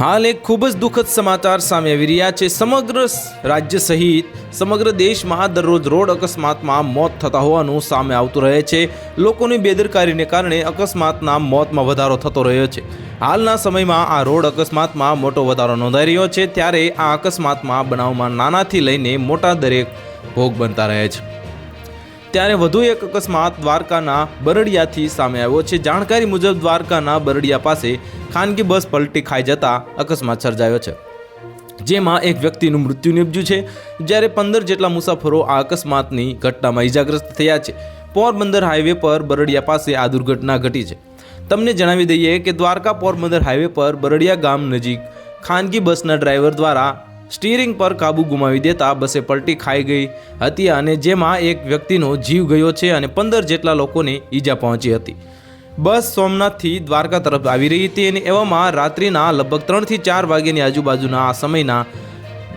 હાલ એક ખૂબ જ દુઃખદ સમાચાર સામે આવી રહ્યા છે. સમગ્ર રાજ્ય સહિત સમગ્ર દેશમાં દરરોજ રોડ અકસ્માતમાં મોત થતા હોવાનું સામે આવતું રહે છે. લોકોની બેદરકારીને કારણે અકસ્માતના મોતમાં વધારો થતો રહ્યો છે. હાલના સમયમાં આ રોડ અકસ્માતમાં મોટો વધારો નોંધાઈ રહ્યો છે. ત્યારે આ અકસ્માતમાં બનાવમાં નાનાથી લઈને મોટા દરેક ભોગ બનતા રહે છે. ત્યારે વધુ એક અકસ્માત દ્વારકાના બરડિયાથી સામે આવ્યો છે. જાણકારી મુજબ દ્વારકાના બરડિયા પાસે ખાનગી બસ પલટી ખાઈ જતા અકસ્માત સર્જાયો છે, જેમાં એક વ્યક્તિનું મૃત્યુ નિપજ્યું છે. જ્યારે પંદર જેટલા મુસાફરો આ અકસ્માતની ઘટનામાં ઈજાગ્રસ્ત થયા છે. પોરબંદર હાઈવે પર બરડિયા પાસે આ દુર્ઘટના ઘટી છે. તમને જણાવી દઈએ કે દ્વારકા પોરબંદર હાઈવે પર બરડિયા ગામ નજીક ખાનગી બસના ડ્રાઈવર દ્વારા સ્ટીરિંગ પર કાબુ ગુમાવી દેતા બસે પલટી ખાઈ ગઈ હતી અને જેમાં એક વ્યક્તિનો જીવ ગયો છે અને પંદર જેટલા લોકોને ઈજા પહોંચી હતી. બસ સોમનાથથી દ્વારકા તરફ આવી રહી હતી અને એવામાં રાત્રિના લગભગ ત્રણથી ચાર વાગ્યાની આજુબાજુના આ સમયના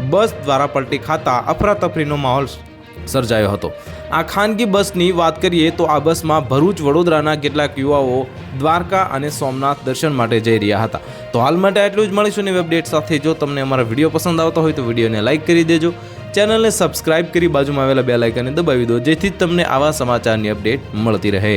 બસ દ્વારા પલટી ખાતા અફરાતફરીનો માહોલ સર્જાયો હતો. આ ખાનગી બસની વાત કરીએ તો આ બસમાં ભરૂચ, વડોદરાના કેટલાક યુવાઓ દ્વારકા અને સોમનાથ દર્શન માટે જઈ રહ્યા હતા. તો હાલ માટે આટલું જ મળીશું નવી અપડેટ સાથે. જો તમને અમારા વીડિયો પસંદ આવતો હોય તો વિડીયોને લાઇક કરી દેજો. ચેનલને સબસ્ક્રાઇબ કરી બાજુમાં આવેલા બે લાઇકને દબાવી દો, જેથી તમને આવા સમાચારની અપડેટ મળતી રહે.